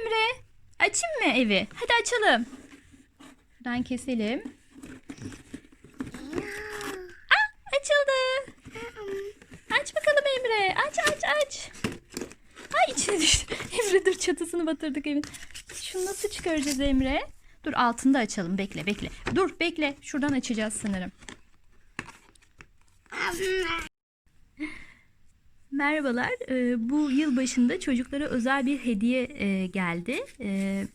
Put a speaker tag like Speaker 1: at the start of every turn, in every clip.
Speaker 1: Emre? Açayım mı evi? Hadi açalım. Şuradan keselim. Ah, açıldı. Aç bakalım Emre. Aç aç aç. Ay içine düştü. Emre dur çatısını batırdık evin. Şunu nasıl çıkaracağız Emre? Dur altını da açalım. Bekle bekle. Dur bekle. Şuradan açacağız sanırım. Merhabalar. Ee, bu yıl başında çocuklara özel bir hediye e, geldi. Ee,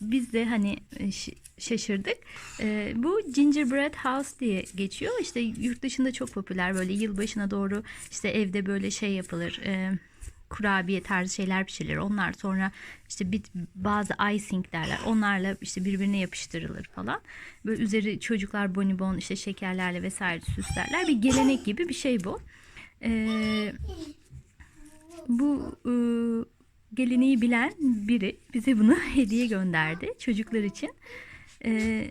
Speaker 1: biz de hani e, şaşırdık. Ee, bu Gingerbread House diye geçiyor. İşte yurt dışında çok popüler böyle yılbaşına doğru işte evde böyle şey yapılır. e, kurabiye tarzı şeyler pişirilir. Onlar sonra işte bit, bazı icing derler. Onlarla işte birbirine yapıştırılır falan. Böyle üzeri çocuklar bonibon işte şekerlerle vesaire süslerler. Bir gelenek gibi bir şey bu. Ee, bu e, geleneği bilen biri bize bunu hediye gönderdi çocuklar için. Ee,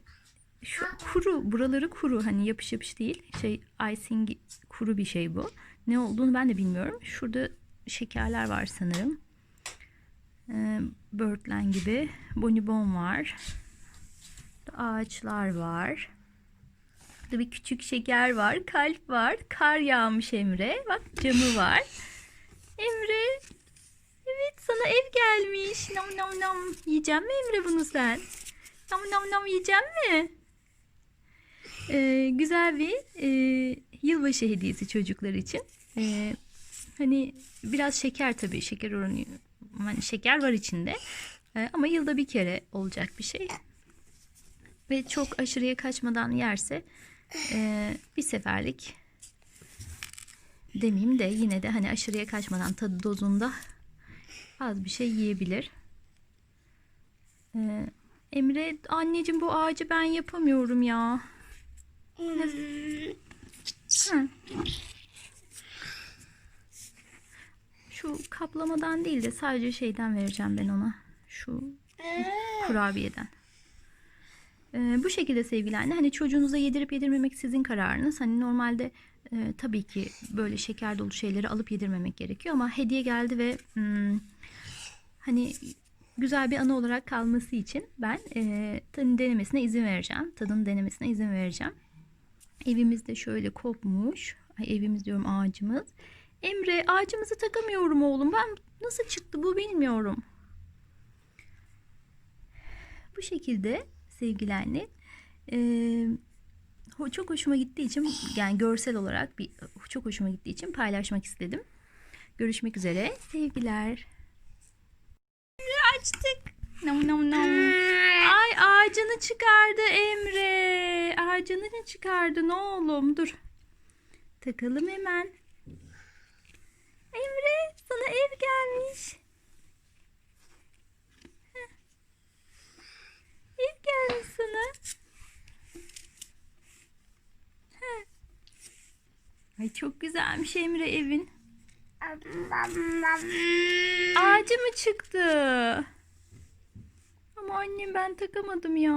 Speaker 1: şu kuru, buraları kuru hani yapış yapış değil. Şey icing kuru bir şey bu. Ne olduğunu ben de bilmiyorum. Şurada şekerler var sanırım. Ee, Birdland gibi. Bonibon var. Ağaçlar var. Burada bir küçük şeker var. Kalp var. Kar yağmış Emre. Bak camı var. Emre. Evet sana ev gelmiş. Nam nam nam. Yiyecek mi Emre bunu sen? Nam nam nam yiyecek mi? Ee, güzel bir e, yılbaşı hediyesi çocuklar için. Ee, hani biraz şeker tabii. Şeker oranı hani şeker var içinde. Ee, ama yılda bir kere olacak bir şey. Ve çok aşırıya kaçmadan yerse ee, bir seferlik demeyeyim de yine de hani aşırıya kaçmadan tadı dozunda az bir şey yiyebilir. Ee, Emre anneciğim bu ağacı ben yapamıyorum ya. Hı. Şu kaplamadan değil de sadece şeyden vereceğim ben ona. Şu kurabiyeden. Ee, bu şekilde sevgili anne hani çocuğunuza yedirip yedirmemek sizin kararınız. Hani normalde e, tabii ki böyle şeker dolu şeyleri alıp yedirmemek gerekiyor ama hediye geldi ve hmm, hani güzel bir anı olarak kalması için ben e, tadını denemesine izin vereceğim. Tadını denemesine izin vereceğim. Evimiz de şöyle kopmuş. Ay evimiz diyorum ağacımız. Emre ağacımızı takamıyorum oğlum. Ben nasıl çıktı bu bilmiyorum. Bu şekilde sevgili anne. Ee, çok hoşuma gittiği için yani görsel olarak bir çok hoşuma gittiği için paylaşmak istedim. Görüşmek üzere. Sevgiler. Açtık. Nam nam nam. Ay ağacını çıkardı Emre. Ağacını çıkardı ne oğlum dur. Takalım hemen. Emre sana ev gelmiş. Ev gelmiş sana. Heh. Ay çok güzelmiş Emre evin. Ağacı mı çıktı? Ama annem ben takamadım ya.